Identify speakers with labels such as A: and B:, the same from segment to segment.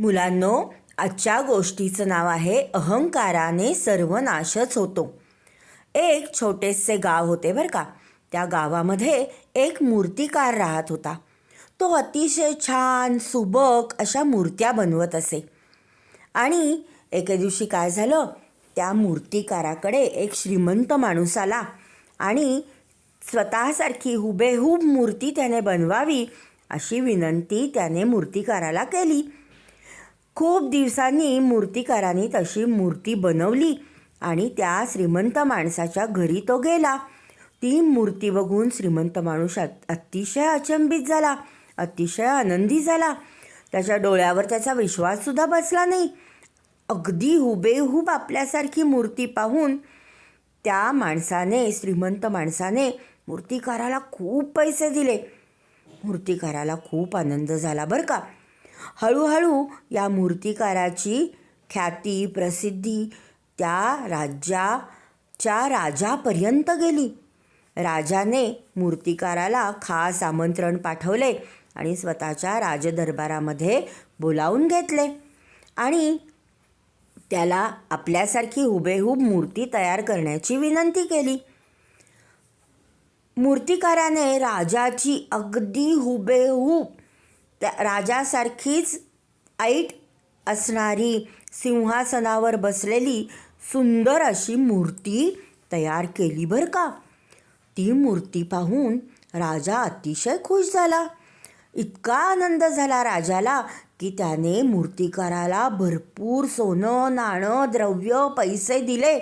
A: मुलांनो आजच्या गोष्टीचं नाव आहे अहंकाराने सर्वनाशच होतो. एक छोटेसे गाव होते बरं का. त्या गावामध्ये एक मूर्तिकार राहत होता. तो अतिशय छान सुबक अशा मूर्त्या बनवत असे. आणि एके दिवशी काय झालं त्या मूर्तिकाराकडे एक श्रीमंत माणूस आला आणि स्वतःसारखी हुबेहूब मूर्ती त्याने बनवावी अशी विनंती त्याने मूर्तिकाराला केली. खूप दिवसांनी मूर्तिकाराने तशी मूर्ती बनवली आणि त्या श्रीमंत माणसाच्या घरी तो गेला. ती मूर्ती बघून श्रीमंत माणूस अतिशय अचंबित झाला अतिशय आनंदी झाला. त्याच्या डोळ्यावर त्याचा विश्वाससुद्धा बसला नाही. अगदी हुबेहूब आपल्यासारखी मूर्ती पाहून त्या माणसाने श्रीमंत माणसाने मूर्तिकाराला खूप पैसे दिले. मूर्तिकाराला खूप आनंद झाला बरं का? हळूहळू या मूर्तिकाराची ख्याती प्रसिद्धी त्या राज्याच्या राजापर्यंत गेली. राजाने मूर्तिकाराला खास आमंत्रण पाठवले आणि स्वतःच्या राजदरबारामध्ये बोलावून घेतले. आणि त्याला आपल्यासारखी हुबेहूब मूर्ती तयार करण्याची विनंती केली. मूर्तिकाराने राजाची अगदी हुबेहूब त्या राजासारखीच ऐट असणारी सिंहासनावर बसलेली सुंदर अशी मूर्ती तयार केली बरं का? ती मूर्ती पाहून राजा अतिशय खुश झाला. इतका आनंद झाला राजाला की त्याने मूर्तिकाराला भरपूर सोनं नाणं द्रव्य पैसे दिले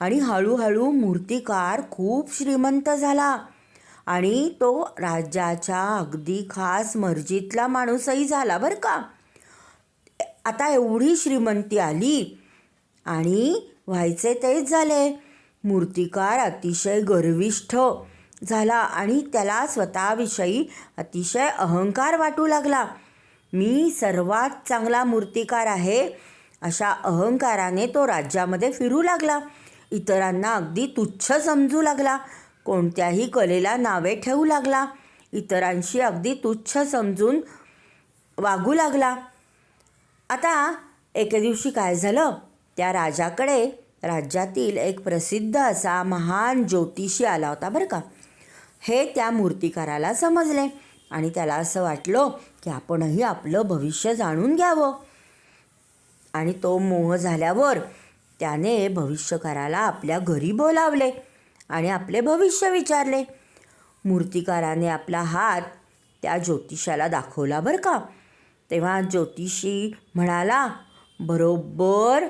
A: आणि हळूहळू मूर्तिकार खूप श्रीमंत झाला. आणि तो राज्याच्या अगदी खास मर्जीतला माणूसही झाला बरं का. आता एवढी श्रीमंती आली आणि व्हायचे तेच झाले. मूर्तिकार अतिशय गर्विष्ठ झाला आणि त्याला स्वतःविषयी अतिशय अहंकार वाटू लागला. मी सर्वात चांगला मूर्तिकार आहे अशा अहंकाराने तो राज्यामध्ये फिरू लागला. इतरांना अगदी तुच्छ समजू लागला. कोणत्याही कलेला नावे ठेवू लागला. इतरांशी अगदी तुच्छ समजून वागू लागला. आता एके दिवशी काय झालं? त्या राजाकडे राज्यातील एक प्रसिद्ध असा महान ज्योतिषी आला होता बरं का. हे त्या मूर्तिकाराला समजले आणि त्याला असं वाटलं की आपणही आपलं भविष्य जाणून घ्यावं. आणि तो मोह झाल्यावर त्याने भविष्यकाराला आपल्या घरी बोलावले. आणि आपले भविष्य विचारले. मूर्तिकाराने आपला हात त्या ज्योतिषाला दाखवला बरं का. तेव्हा ज्योतिषी म्हणाला बरोबर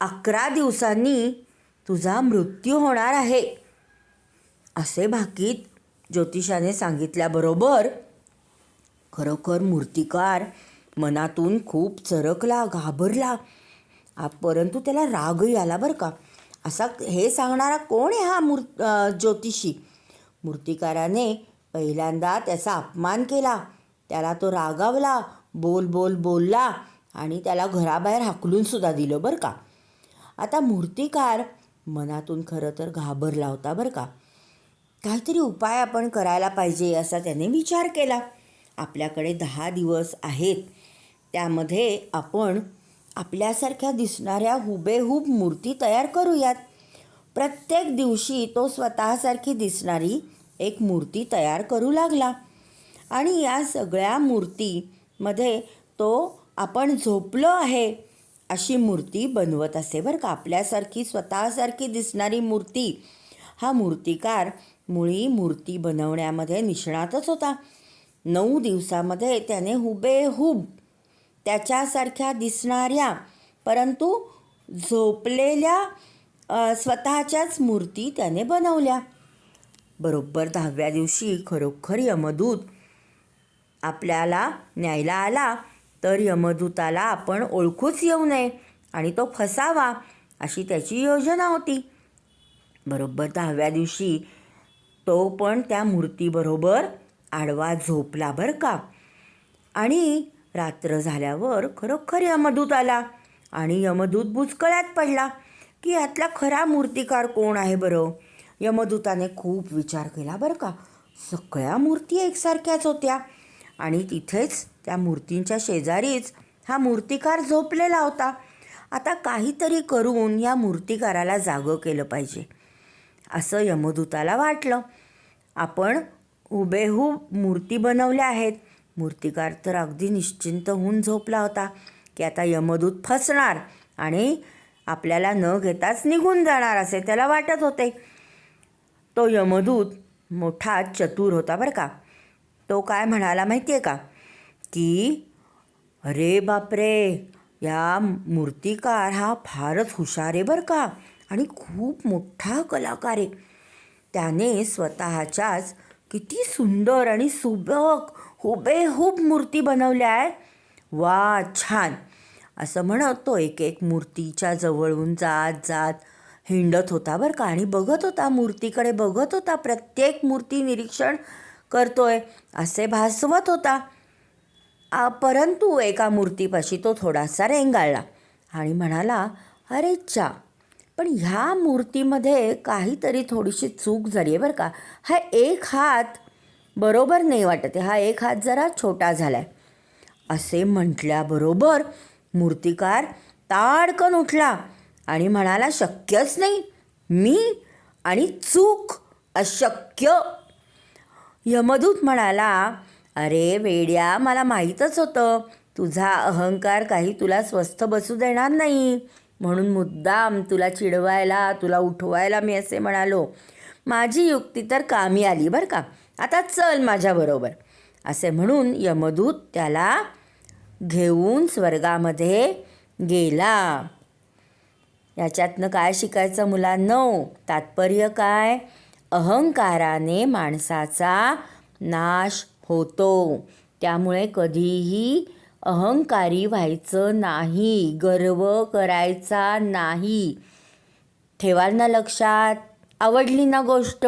A: अकरा दिवसांनी तुझा मृत्यू होणार आहे. असे भाकीत ज्योतिषाने सांगितल्याबरोबर खरोखर मूर्तिकार मनातून खूप चरकला घाबरला. परंतु त्याला रागही आला बरं का. असा हे सांगणारा कोण आहे हा मूर् ज्योतिषी? मूर्तिकाराने पहिल्यांदा त्याचा अपमान केला. त्याला तो रागावला बोल बोल बोलला आणि त्याला घराबाहेर हाकलून सुद्धा दिलं बरं का. आता मूर्तिकार मनातून खरं तर घाबरला होता बरं का. काहीतरी उपाय आपण करायला पाहिजे असा त्याने विचार केला. आपल्याकडे दहा दिवस आहेत. त्यामध्ये आपण आपल्यासारख्या दिसणाऱ्या हुबेहूब मूर्ती तयार करूयात. प्रत्येक दिवशी तो स्वतःसारखी दिसणारी एक मूर्ती तयार करू लागला. आणि या सगळ्या मूर्तीमध्ये तो आपण झोपलो आहे अशी मूर्ती बनवत असे बरं का. आपल्यासारखी स्वतःसारखी दिसणारी मूर्ती. हा मूर्तिकार मुळी मूर्ती बनवण्यामध्ये निष्णातच होता. नऊ दिवसामध्ये त्याने हुबेहूब त्याच्यासारख्या दिसणाऱ्या परंतु झोपलेल्या स्वतःच्याच मूर्ती त्याने बनवल्या. बरोबर दहाव्या दिवशी खरोखर यमदूत आपल्याला न्यायला आला तर यमदूताला आपण ओळखूच येऊ नये आणि तो फसावा अशी त्याची योजना होती. बरोबर दहाव्या दिवशी तो पण त्या मूर्तीबरोबर आडवा झोपला बरं का? आणि रात्र झाल्यावर खरोखर यमदूत आला आणि यमदूत बुचकळ्यात पडला की यातला खरा मूर्तिकार कोण आहे बरं? यमदूताने खूप विचार केला बरं का? सगळ्या मूर्ती एकसारख्याच होत्या आणि तिथेच त्या मूर्तींच्या शेजारीच हा मूर्तिकार झोपलेला होता. आता काहीतरी करून या मूर्तिकाराला जागं केलं पाहिजे. असं यमदूताला वाटलं. आपण हुबेहूब मूर्ती बनवल्या आहेत. मूर्तिकार तर अगदी निश्चिंत होऊन झोपला होता की आता यमदूत फसणार आणि आपल्याला न घेताच निघून जाणार असे त्याला वाटत होते. तो यमदूत मोठा चतुर होता बरं का. तो काय म्हणाला माहिती आहे का? की अरे बापरे या मूर्तिकार हा फारच हुशार आहे बरं का आणि खूप मोठा कलाकार आहे. त्याने स्वतःच्याच किती सुंदर आणि सुबक हुबेहूब मूर्ती बनवल्या आहे वा छान. असं म्हणत तो एक एक मूर्तीच्या जवळून जात जात हिंडत होता बरं का आणि बघत होता मूर्तीकडे बघत होता. प्रत्येक मूर्ती निरीक्षण करतोय असे भासवत होता. आ, परंतु एका मूर्तीपाशी तो थोडासा रेंगाळला आणि म्हणाला अरे चा पण ह्या मूर्तीमध्ये काहीतरी थोडीशी चूक झाली आहे बरं का. हा एक हात बरोबर नाही वाटत आहे. हा एक हात जरा छोटा झाला आहे असे म्हटल्याबरोबर मूर्तिकार ताडकन उठला आणि म्हणाला शक्यच नाही. मी आणि चूक अशक्य. यमदूत म्हणाला अरे वेड्या मला माहीतच होतं. तुझा अहंकार काही तुला स्वस्थ बसू देणार नाही. म्हणून मुद्दाम तुला चिडवायला तुला उठवायला मी असे म्हणालो. माझी युक्ती तर कामी आली बरं का? आता चल माझ्याबरोबर असे म्हणून यमदूत त्याला घेऊन स्वर्गामध्ये गेला. याच्यातनं काय शिकायचं मुलांनो? तात्पर्य काय? अहंकाराने माणसाचा नाश होतो. त्यामुळे कधीही अहंकारी व्हायचं नाही गर्व करायचा नाही. ठेवाल ना लक्षात? आवडली ना गोष्ट?